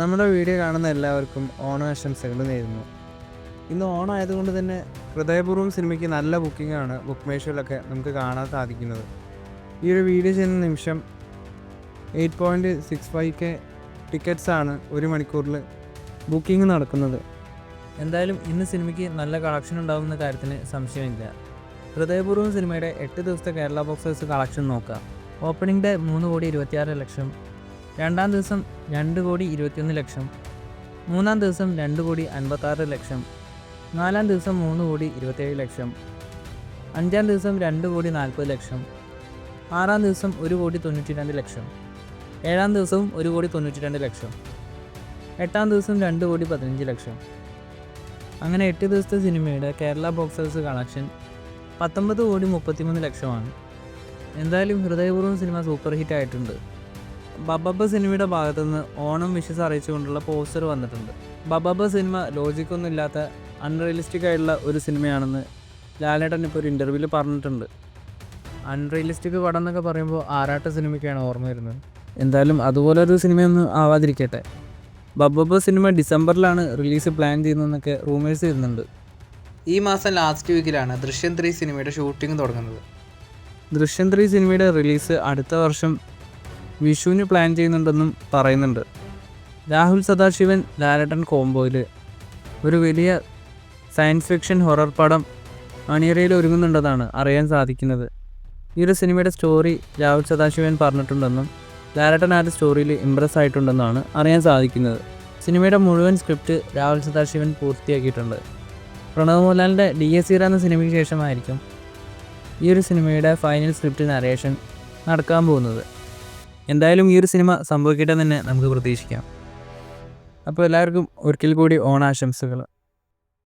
നമ്മുടെ വീഡിയോ കാണുന്ന എല്ലാവർക്കും ഓണാശംസകൾ നേരുന്നു. ഇന്ന് ഓണം ആയതുകൊണ്ട് തന്നെ ഹൃദയപൂർവം സിനിമയ്ക്ക് നല്ല ബുക്കിംഗ് ആണ് ബുക്ക് മേഷയിലൊക്കെ നമുക്ക് കാണാൻ സാധിക്കുന്നത്. ഈ ഒരു വീഡിയോ ചെയ്യുന്ന നിമിഷം eight point six five K ടിക്കറ്റ്സാണ് ഒരു മണിക്കൂറിൽ ബുക്കിംഗ് നടക്കുന്നത്. എന്തായാലും ഇന്ന് സിനിമയ്ക്ക് നല്ല കളക്ഷൻ ഉണ്ടാകുന്ന കാര്യത്തിന് സംശയമില്ല. ഹൃദയപൂർവം സിനിമയുടെ എട്ട് ദിവസത്തെ കേരള ബോക്സ് ഓഫീസ് കളക്ഷൻ നോക്കാം. ഓപ്പണിംഗ് ഡേ മൂന്ന് കോടി ഇരുപത്തിയാറ് ലക്ഷം. രണ്ടാം ദിവസം രണ്ട് കോടി ഇരുപത്തിയൊന്ന് ലക്ഷം. മൂന്നാം ദിവസം രണ്ട് കോടി അൻപത്താറ് ലക്ഷം. നാലാം ദിവസം മൂന്ന് കോടി ഇരുപത്തേഴ് ലക്ഷം. അഞ്ചാം ദിവസം രണ്ട് കോടി നാൽപ്പത് ലക്ഷം. ആറാം ദിവസം ഒരു കോടി തൊണ്ണൂറ്റി രണ്ട് ലക്ഷം. ഏഴാം ദിവസവും ഒരു കോടി തൊണ്ണൂറ്റി രണ്ട് ലക്ഷം. എട്ടാം ദിവസം രണ്ട് കോടി പതിനഞ്ച് ലക്ഷം. അങ്ങനെ എട്ട് ദിവസത്തെ സിനിമയുടെ കേരള ബോക്സ് ഓഫീസ് കളക്ഷൻ പത്തൊമ്പത് കോടി മുപ്പത്തിമൂന്ന് ലക്ഷമാണ്. എന്തായാലും ഹൃദയപൂർവം സിനിമ സൂപ്പർ ഹിറ്റ് ആയിട്ടുണ്ട്. ബബബ സിനിമയുടെ ഭാഗത്തുനിന്ന് ഓണം വിഷസ് അറിയിച്ചുകൊണ്ടുള്ള പോസ്റ്റർ വന്നിട്ടുണ്ട്. ബബബ സിനിമ ലോജിക്കൊന്നും ഇല്ലാത്ത അൺറിയലിസ്റ്റിക് ആയിട്ടുള്ള ഒരു സിനിമയാണെന്ന് ലാലേട്ടൻ ഇപ്പോൾ ഒരു ഇന്റർവ്യൂവിൽ പറഞ്ഞിട്ടുണ്ട്. അൺറിയലിസ്റ്റിക് പടം എന്നൊക്കെ പറയുമ്പോൾ ആറാട്ട് സിനിമയ്ക്കാണ് ഓർമ്മ വരുന്നത്. എന്തായാലും അതുപോലൊരു സിനിമയൊന്നും ആവാതിരിക്കട്ടെ. ബബബ സിനിമ ഡിസംബറിലാണ് റിലീസ് പ്ലാൻ ചെയ്യുന്നതെന്നൊക്കെ റൂമേഴ്സ് വരുന്നുണ്ട്. ഈ മാസം ലാസ്റ്റ് വീക്കിലാണ് ദൃശ്യം ത്രീ സിനിമയുടെ ഷൂട്ടിംഗ് തുടങ്ങുന്നത്. ദൃശ്യം ത്രീ സിനിമയുടെ റിലീസ് അടുത്ത വർഷം വിഷുവിന് പ്ലാൻ ചെയ്യുന്നുണ്ടെന്നും പറയുന്നുണ്ട്. രാഹുൽ സദാശിവൻ ലാലട്ടൻ കോംബോയിൽ ഒരു വലിയ സയൻസ് ഫിക്ഷൻ ഹൊറർ പടം അണിയറയിൽ ഒരുങ്ങുന്നുണ്ടെന്നാണ് അറിയാൻ സാധിക്കുന്നത്. ഈ ഒരു സിനിമയുടെ സ്റ്റോറി രാഹുൽ സദാശിവൻ പറഞ്ഞിട്ടുണ്ടെന്നും ലാലട്ടൻ ആ സ്റ്റോറിയിൽ ഇമ്പ്രസ് ആയിട്ടുണ്ടെന്നാണ് അറിയാൻ സാധിക്കുന്നത്. സിനിമയുടെ മുഴുവൻ സ്ക്രിപ്റ്റ് രാഹുൽ സദാശിവൻ പൂർത്തിയാക്കിയിട്ടുണ്ട്. പ്രണവ് മോഹൻലാലിന്റെ ഡി എസ് ഇറ എന്ന സിനിമയ്ക്ക് ശേഷമായിരിക്കും ഈ ഒരു സിനിമയുടെ ഫൈനൽ സ്ക്രിപ്റ്റ് നരേഷൻ നടക്കാൻ പോകുന്നത്. എന്തായാലും ഈ ഒരു സിനിമ സംഭവിക്കട്ടെ തന്നെ നമുക്ക് പ്രതീക്ഷിക്കാം. അപ്പോൾ എല്ലാവർക്കും ഒരിക്കൽ കൂടി ഓണാശംസകൾ.